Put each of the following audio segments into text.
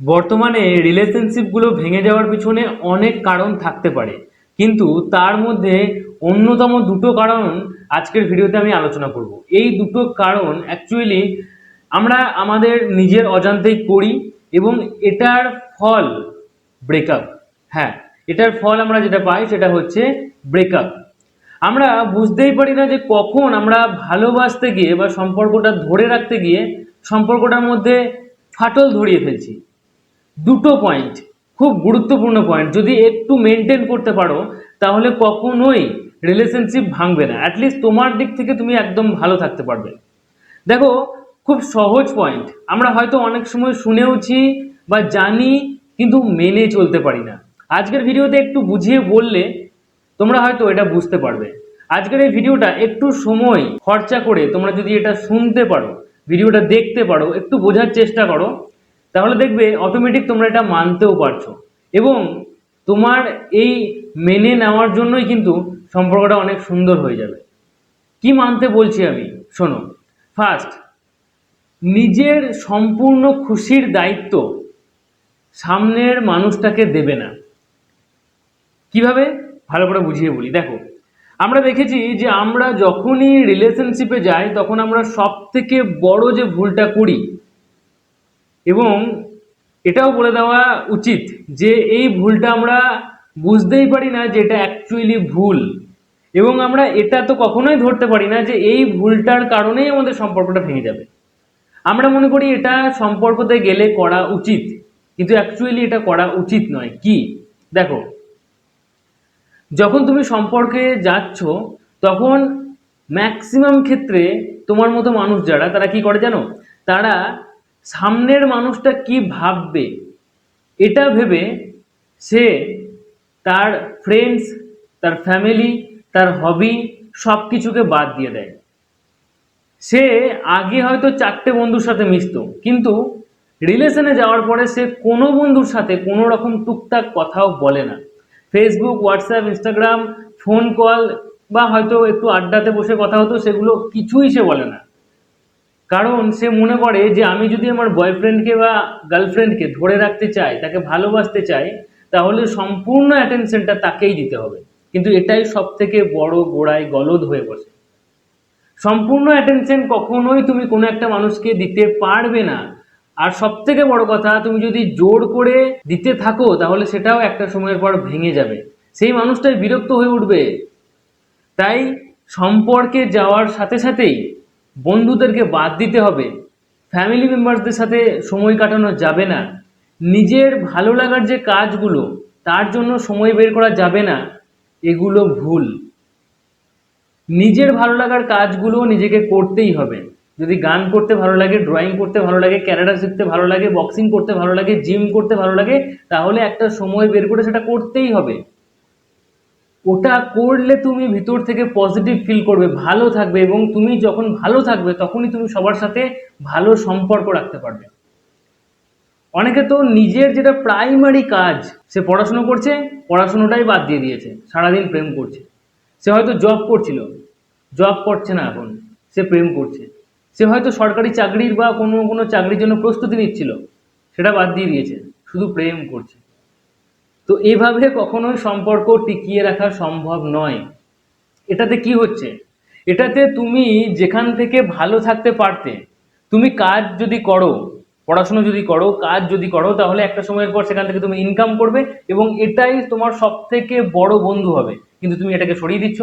বর্তমানে রিলেশনশিপগুলো ভেঙে যাওয়ার পিছনে অনেক কারণ থাকতে পারে। কিন্তু তার মধ্যে অন্যতম দুটো কারণ আজকের ভিডিওতে আমি আলোচনা করব। এই দুটো কারণ অ্যাকচুয়ালি আমরা আমাদের নিজের অজান্তেই করি এবং এটার ফল ব্রেকআপ হ্যাঁ এটার ফল আমরা যেটা পাই সেটা হচ্ছে ব্রেকআপ আমরা বুঝতেই পারি না যে কখন আমরা ভালোবাসতে গিয়ে বা সম্পর্কটা ধরে রাখতে গিয়ে সম্পর্কটার মধ্যে ফাটল ধরিয়ে ফেলছি। দুটো পয়েন্ট খুব গুরুত্বপূর্ণ পয়েন্ট যদি একটু মেনটেন করতে পারো, তাহলে কখনোই রিলেশনশিপ ভাঙবে না। অ্যাটলিস্ট তোমার দিক থেকে তুমি একদম ভালো থাকতে পারবে। দেখো, খুব সহজ পয়েন্ট আমরা হয়তো অনেক সময় শুনেওছি বা জানি, কিন্তু মেনে চলতে পারি না। আজকের ভিডিওতে একটু বুঝিয়ে বললে, তোমরা হয়তো এটা বুঝতে পারবে। আজকের এই ভিডিওটা একটু সময় খরচা করে তোমরা যদি এটা শুনতে পারো, ভিডিওটা দেখতে পারো, একটু বোঝার চেষ্টা করো তাহলে দেখবে অটোমেটিক তোমরা এটা মানতেও পারছ। এবং তোমার এই মেনে নেওয়ার জন্যই কিন্তু সম্পর্কটা অনেক সুন্দর হয়ে যাবে। কি মানতে বলছি আমি? শোনো ফার্স্ট নিজের সম্পূর্ণ খুশির দায়িত্ব সামনের মানুষটাকে দেবে না। কীভাবে? ভালো করে বুঝিয়ে বলি। দেখো, আমরা দেখেছি যে আমরা যখনই রিলেশনশিপে যাই, তখন আমরা সব থেকে বড় যে ভুলটা করি এবং এটাও বলে দেওয়া উচিত যে এই ভুলটা আমরা বুঝতেই পারি না যে এটা অ্যাকচুয়ালি ভুল। এবং আমরা এটা তো কখনোই ধরতে পারি না যে এই ভুলটার কারণেই আমাদের সম্পর্কটা ভেঙে যাবে। আমরা মনে করি এটা সম্পর্কতে গেলে করা উচিত, কিন্তু অ্যাকচুয়ালি এটা করা উচিত নয়। কি? দেখো, যখন তুমি সম্পর্কে যাচ্ছ, তখন ম্যাক্সিমাম ক্ষেত্রে তোমার মতো মানুষ যারা, তারা কি করে জানো? তারা সামনের মানুষটা কি ভাববে, এটা ভেবে সে তার ফ্রেন্ডস তার ফ্যামিলি তার হবি সব কিছুকে বাদ দিয়ে দেয়। সে আগে হয়তো চারটে বন্ধুর সাথে মিশতো, কিন্তু রিলেশনে যাওয়ার পরে সে কোনো বন্ধুর সাথে কোনো রকম টুকটাক কথাও বলে না। Facebook WhatsApp Instagram phone call বা হয়তো একটু আড্ডাতে বসে কথা হতো, সেগুলো কিছুই সে বলে না। কারণ সে মনে করে যে আমি যদি আমার বয়ফ্রেন্ডকে বা গার্লফ্রেন্ডকে ধরে রাখতে চাই, তাকে ভালোবাসতে চাই, তাহলে সম্পূর্ণ অ্যাটেনশনটা তাকেই দিতে হবে। কিন্তু এটাই সব থেকে বড় গোড়ায় গলদ হয়ে বসে। সম্পূর্ণ অ্যাটেনশন কখনোই তুমি কোনো একটা মানুষকে দিতে পারবে না। আর সব থেকে বড় কথা, তুমি যদি জোর করে দিতে থাকো, তাহলে সেটাও একটা সময়ের পর ভেঙে যাবে। সেই মানুষটাই বিরক্ত হয়ে উঠবে। তাই সম্পর্কে যাওয়ার সাথে সাথেই বন্ধুদেরকে বাদ দিতে হবে। ফ্যামিলি মেম্বারসদের সাথে সময় কাটানো যাবে না। নিজের ভালো লাগার যে কাজগুলো, তার জন্য সময় বের করা যাবে না। এগুলো ভুল। নিজের ভালো লাগার কাজগুলো নিজেকে করতেই হবে। যদি গান করতে ভালো লাগে ড্রয়িং করতে ভালো লাগে ক্যারাটা শিখতে ভালো লাগে বক্সিং করতে ভালো লাগে জিম করতে ভালো লাগে, তাহলে একটা সময় বের করে সেটা করতেই হবে। ওটা করলে তুমি ভিতর থেকে পজিটিভ ফিল করবে, ভালো থাকবে এবং তুমি যখন ভালো থাকবে তখনই তুমি সবার সাথে ভালো সম্পর্ক রাখতে পারবে। অনেকে তো নিজের যেটা প্রাইমারি কাজ, সে পড়াশুনো করছে, পড়াশুনোটাই বাদ দিয়ে দিয়েছে, সারাদিন প্রেম করছে। সে হয়তো জব করছিল জব করছে না এখন, সে প্রেম করছে। সে হয়তো সরকারি চাকরির বা কোনো কোনো চাকরির জন্য প্রস্তুতি নিচ্ছিল, সেটা বাদ দিয়ে দিয়েছে, শুধু প্রেম করছে। তো এইভাবে কখনোই সম্পর্ক টিকিয়ে রাখা সম্ভব নয়। এটাতে কি হচ্ছে? এটাতে তুমি যেখান থেকে ভালো থাকতে পারতে, তুমি কাজ যদি করো, পড়াশোনা যদি করো, কাজ যদি করো, তাহলে একটা সময়ের পর সেখান থেকে তুমি ইনকাম করবে এবং এটাই তোমার সব থেকে বড় বন্ধু হবে। কিন্তু তুমি এটাকে সরিয়ে দিচ্ছ।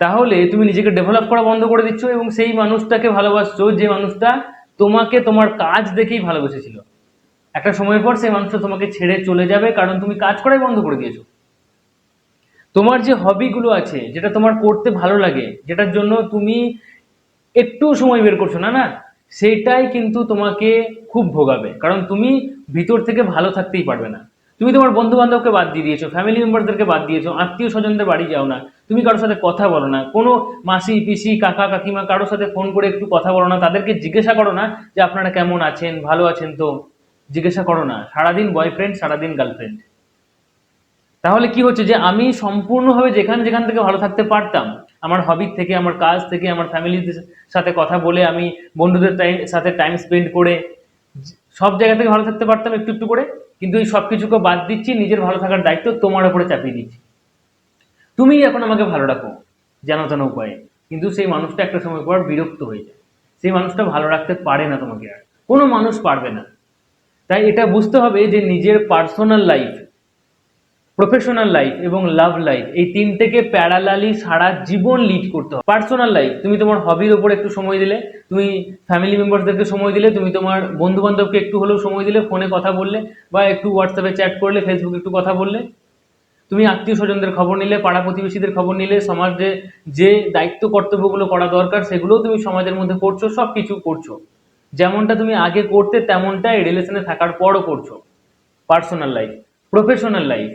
তাহলে তুমি নিজেকে ডেভেলপ করা বন্ধ করে দিচ্ছ এবং সেই মানুষটাকে ভালোবাসছো, যে মানুষটা তোমাকে তোমার কাজ দেখেই ভালোবেসেছিল। একটা সময়ের পর সেই মানুষটা তোমাকে ছেড়ে চলে যাবে, কারণ তুমি কাজ করাই বন্ধ করে দিয়েছ। তোমার যে হবিগুলো আছে, যেটা তোমার করতে ভালো লাগে, যেটার জন্য তুমি একটু সময় বের করছ, না না, সেটাই কিন্তু তোমাকে খুব ভোগাবে। কারণ তুমি ভিতর থেকে ভালো থাকতেই পারবে না। তুমি তোমার বন্ধু বান্ধবকে বাদ দিয়ে দিয়েছ ফ্যামিলি মেম্বারদেরকে বাদ দিয়েছ আত্মীয় স্বজনদের বাড়ি যাও না, তুমি কারোর সাথে কথা বলো না, কোনো মাসি, পিসি, কাকা, কাকিমা কারোর সাথে ফোন করে একটু কথা বলো না, তাদেরকে জিজ্ঞাসা করো না যে আপনারা কেমন আছেন, ভালো আছেন তো? জিজ্ঞাসা করো না, সারাদিন বয়ফ্রেন্ড সারাদিন গার্লফ্রেন্ড তাহলে কি হচ্ছে যে আমি সম্পূর্ণভাবে যেখানে যেখান থেকে ভালো থাকতে পারতাম, আমার হবির থেকে, আমার কাজ থেকে, আমার ফ্যামিলির সাথে কথা বলে, আমি বন্ধুদের টাইম সাথে টাইম স্পেন্ড করে, সব জায়গা থেকে ভালো থাকতে পারতাম একটু একটু করে, কিন্তু এই সব কিছুকে বাদ দিচ্ছি, নিজের ভালো থাকার দায়িত্ব তোমার উপরে চাপিয়ে দিচ্ছি। তুমিই এখন আমাকে ভালো রাখো, যেন জানো উপায়ে। কিন্তু সেই মানুষটা একটা সময় পর বিরক্ত হয়ে যায়। সেই মানুষটা ভালো রাখতে পারে না তোমাকে আর। কোনো মানুষ পারবে না। তাই এটা বুঝতে হবে যে নিজের পার্সোনাল লাইফ প্রফেশনাল লাইফ এবং লাভ লাইফ এই তিনটেকে প্যারালালি সারা জীবন লিড করতে হবে। পার্সোনাল লাইফ তুমি তোমার হবির ওপর একটু সময় দিলে, তুমি ফ্যামিলি মেম্বারসদেরকে সময় দিলে, তুমি তোমার বন্ধু বান্ধবকে একটু হলেও সময় দিলে ফোনে কথা বললে বা একটু হোয়াটসঅ্যাপে চ্যাট করলে ফেসবুকে একটু কথা বললে। তুমি আত্মীয় স্বজনদের খবর নিলে, পাড়া প্রতিবেশীদের খবর নিলে, সমাজে যে দায়িত্ব কর্তব্যগুলো করা দরকার, সেগুলোও তুমি সমাজের মধ্যে করছ সব কিছু করছ। যেমনটা তুমি আগে করতে, তেমনটাই রিলেশনে থাকার পরও করছ। Personal life professional life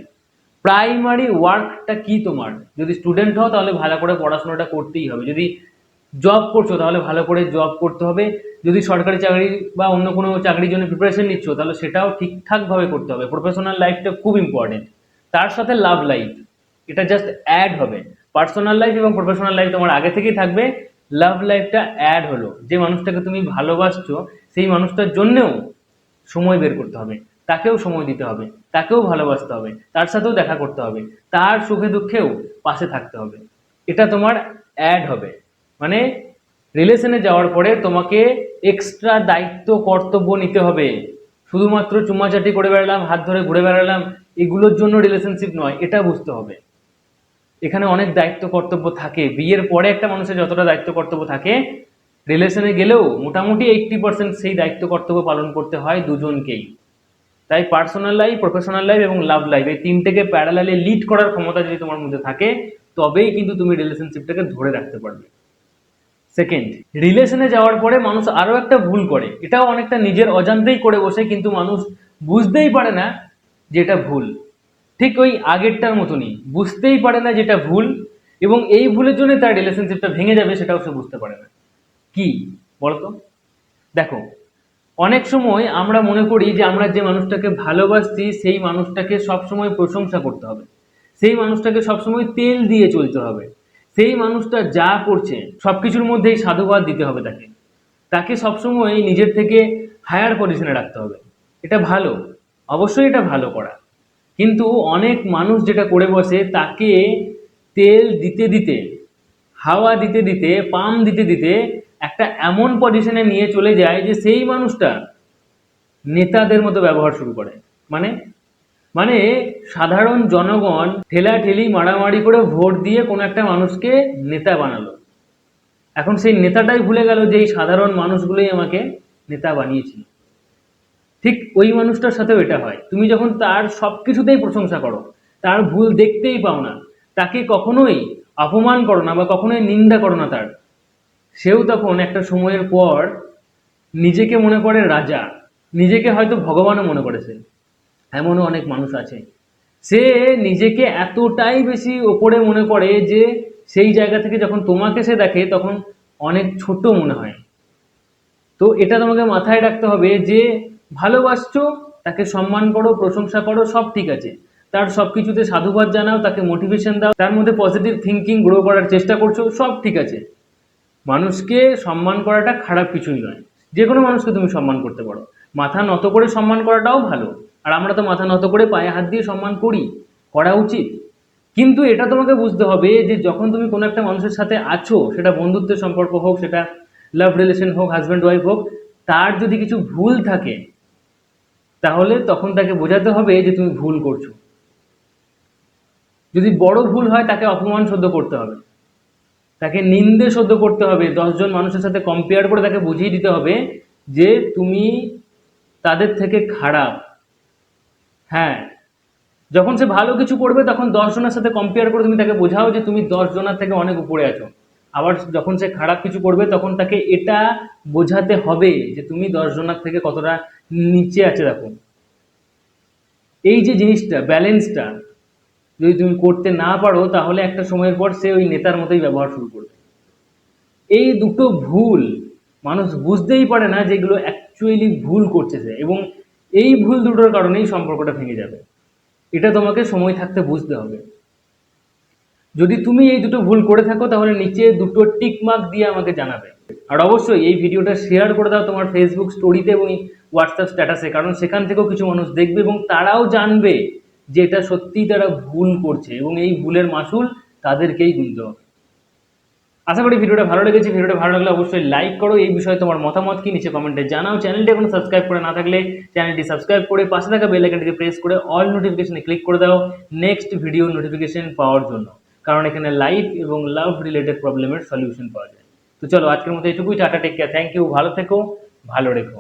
primary ওয়ার্কটা কি তোমার? যদি স্টুডেন্ট হও তাহলে ভালো করে পড়াশোনাটা করতেই হবে। যদি জব করছ তাহলে ভালো করে জব করতে হবে। যদি সরকারি চাকরি বা অন্য কোনো চাকরির জন্য প্রিপারেশন নিচ্ছ তাহলে সেটাও ঠিকঠাকভাবে করতে হবে। প্রফেশনাল লাইফটা খুব ইম্পর্টেন্ট তার সাথে লাভ লাইফ এটা জাস্ট অ্যাড হবে। পার্সোনাল লাইফ এবং প্রফেশনাল লাইফ তোমার আগে থেকেই থাকবে। লাভ লাইফটা অ্যাড হলো। যে মানুষটাকে তুমি ভালোবাসছো, সেই মানুষটার জন্যেও সময় বের করতে হবে। তাকেও সময় দিতে হবে, তাকেও ভালোবাসতে হবে, তার সাথেও দেখা করতে হবে, তার সুখে দুঃখেও পাশে থাকতে হবে। এটা তোমার অ্যাড হবে। মানে রিলেশনে যাওয়ার পরে তোমাকে এক্সট্রা দায়িত্ব, কর্তব্য নিতে হবে। শুধুমাত্র চুমাচাটি করে বেড়ালাম, হাত ধরে ঘুরে বেড়ালাম, এগুলোর জন্য রিলেশনশিপ নয়, এটা বুঝতে হবে। এখানে অনেক দায়িত্ব কর্তব্য থাকে। বিয়ের পরে একটা মানুষের যতটা দায়িত্ব কর্তব্য থাকে রিলেশনে গেলেও মোটামুটি এইট্টি পার্সেন্ট সেই দায়িত্ব কর্তব্য পালন করতে হয় দুজনকেই। তাই পার্সোনাল লাইফ প্রফেশনাল লাইফ এবং লাভ লাইফ এই তিনটেকে প্যারালালে লিড করার ক্ষমতা যদি তোমার মধ্যে থাকে, তবেই কিন্তু তুমি রিলেশনশিপটাকে ধরে রাখতে পারবে। সেকেন্ড রিলেশনে যাওয়ার পরে মানুষ আরও একটা ভুল করে। এটাও অনেকটা নিজের অজান্তেই করে বসে, কিন্তু মানুষ বুঝতেই পারে না যে এটা ভুল। ঠিক ওই আগেরটার মতনই। বুঝতেই পারে না যেটা ভুল এবং এই ভুলের জন্য তার রিলেশনশিপটা ভেঙে যাবে সেটাও সে বুঝতে পারে না। কি? বলতো? দেখো, অনেক সময় আমরা মনে করি যে আমরা যে মানুষটাকে ভালোবাসছি সেই মানুষটাকে সবসময় প্রশংসা করতে হবে। সেই মানুষটাকে সবসময় তেল দিয়ে চলতে হবে। সেই মানুষটা যা করছে সব কিছুর মধ্যেই সাধুবাদ দিতে হবে তাকে। তাকে সবসময় নিজের থেকে হায়ার পজিশনে রাখতে হবে। এটা ভালো। অবশ্যই এটা ভালো করা। কিন্তু অনেক মানুষ যেটা করে বসে তাকে তেল দিতে দিতে, হাওয়া দিতে দিতে, পাম দিতে দিতে একটা এমন পজিশনে নিয়ে চলে যায় যে সেই মানুষটা নেতাদের মতো ব্যবহার শুরু করে। মানে মানে সাধারণ জনগণ ঠেলা ঠেলি মারামারি করে ভোট দিয়ে কোনো একটা মানুষকে নেতা বানালো। এখন সেই নেতাটাই ভুলে গেল যে এই সাধারণ মানুষগুলোই আমাকে নেতা বানিয়েছিল। ঠিক ওই মানুষটার সাথেও এটা হয়। তুমি যখন তার সব কিছুতেই প্রশংসা করো, তার ভুল দেখতেই পাও না, তাকে কখনোই অপমান করো না বা কখনোই নিন্দা করো না তার। সেও তখন একটা সময়ের পর নিজেকে মনে করে রাজা, নিজেকে হয়তো ভগবানও মনে করেছে। এমনও অনেক মানুষ আছে। সে নিজেকে এতটাই বেশি ওপরে মনে করে যে সেই জায়গা থেকে যখন তোমাকে সে দেখে তখন অনেক ছোট মনে হয়। তো এটা তোমাকে মাথায় রাখতে হবে যে ভালোবাসছো, তাকে সম্মান করো, প্রশংসা করো, সব ঠিক আছে। তার সব কিছুতে সাধুবাদ জানাও, তাকে মোটিভেশন দাও, তার মধ্যে পজিটিভ থিঙ্কিং গ্রো করার চেষ্টা করছ, সব ঠিক আছে। মানুষকে সম্মান করাটা খারাপ কিছুই নয়। যে কোনো মানুষকে তুমি সম্মান করতে পারো। মাথা নত করে সম্মান করাটাও ভালো। আর আমরা তো মাথা নত করে পায়ে হাত দিয়ে সম্মান করি, করা উচিত। কিন্তু এটা তোমাকে বুঝতে হবে যে যখন তুমি কোনো একটা মানুষের সাথে আছো, সেটা বন্ধুত্বের সম্পর্ক হোক, সেটা লাভ রিলেশন হোক হাজব্যান্ড ওয়াইফ হোক, তার যদি কিছু ভুল থাকে তাহলে তখন তাকে বোঝাতে হবে যে তুমি ভুল করছ। যদি বড় ভুল হয়, তাকে অপমান সহ্য করতে হবে। তাকে নিন্দে সহ্য করতে হবে। দশজন মানুষের সাথে কম্পেয়ার করে তাকে বুঝিয়ে দিতে হবে যে তুমি তাদের থেকে খারাপ। হ্যাঁ যখন সে ভালো কিছু করবে, তখন দশজনের সাথে কম্পেয়ার করে তুমি তাকে বোঝাও যে তুমি দশজনের থেকে অনেক উপরে আছো। আবার যখন সে খারাপ কিছু করবে, তখন তাকে এটা বোঝাতে হবে যে তুমি দশজনের থেকে কতটা নিচে আছে, দেখো। এই যে জিনিসটা, ব্যালেন্সটা, যদি তুমি করতে না পারো, তাহলে একটা সময়ের পর সে ওই নেতার মতোই ব্যবহার শুরু করবে। এই দুটো ভুল মানুষ বুঝতেই পারে না যেগুলো অ্যাকচুয়ালি ভুল করছে সে, এবং এই ভুল দুটোর কারণেই সম্পর্কটা ভেঙে যাবে। এটা তোমাকে সময় থাকতে বুঝতে হবে। যদি তুমি এই দুটো ভুল করে থাকো, তাহলে নিচে দুটো টিক মার্ক দিয়ে আমাকে জানাবে। আর অবশ্যই এই ভিডিওটা শেয়ার করে দাও তোমার ফেসবুক স্টোরিতে এবং হোয়াটসঅ্যাপ স্ট্যাটাসে কারণ সেখান থেকেও কিছু মানুষ দেখবে এবং তারাও জানবে যে এটা সত্যিই তারা ভুল করছে এবং এই ভুলের মাসুল তাদেরকেই গুনতে হবে। আশা করি ভিডিওটা ভালো লেগেছে। ভিডিওটা ভালো লাগলে অবশ্যই লাইক করো। এই বিষয়ে তোমার মতামত কি নিচে কমেন্টে জানাও। চ্যানেলটি এখনও সাবস্ক্রাইব করে না থাকলে চ্যানেলটি সাবস্ক্রাইব করে পাশে থাকা বেল আইকনটিকে প্রেস করে অল নোটিফিকেশনে ক্লিক করে দাও। নেক্সট ভিডিও নোটিফিকেশন পাওয়ার জন্য। কারণ এখানে লাইফ এবং লাভ রিলেটেড প্রবলেমের সলিউশন পাওয়া যায়। তো চলো, আজকের মতো এটুকুই tata take care thank you ভালো থেকো, ভালো রেখো।